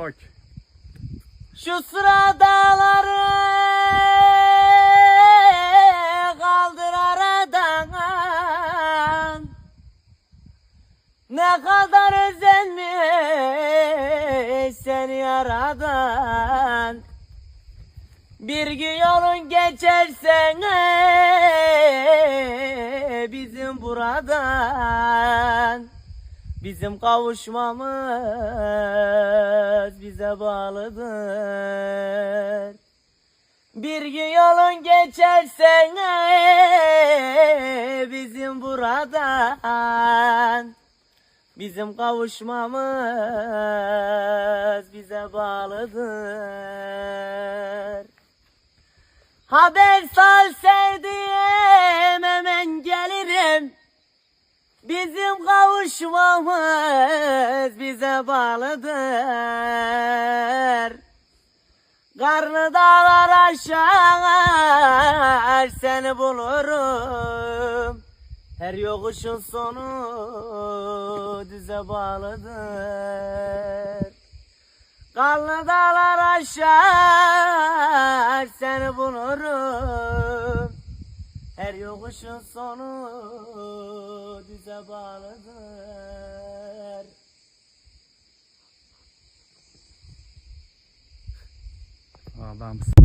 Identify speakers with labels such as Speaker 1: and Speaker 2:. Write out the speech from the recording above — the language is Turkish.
Speaker 1: Bak.
Speaker 2: Şu sıra dağları kaldır aradan. Ne kadar özenmiş seni yaradan Bir gün yolun geçersen bizim buradan? Bizim kavuşmamız bize bağlıdır. Bir gün yolun geçersen bizim buradan Bizim kavuşmamız bize bağlıdır. Haber sal sevdiğim hemen gelirim. Bizim kavuşmamız bize bağlıdır. Karnı dağlar aşar seni bulurum. Her yokuşun sonu düze bağlıdır. Karnı dağlar aşar seni bulurum. Her yokuşun sonu düze bağlıdır.
Speaker 1: Adamsın.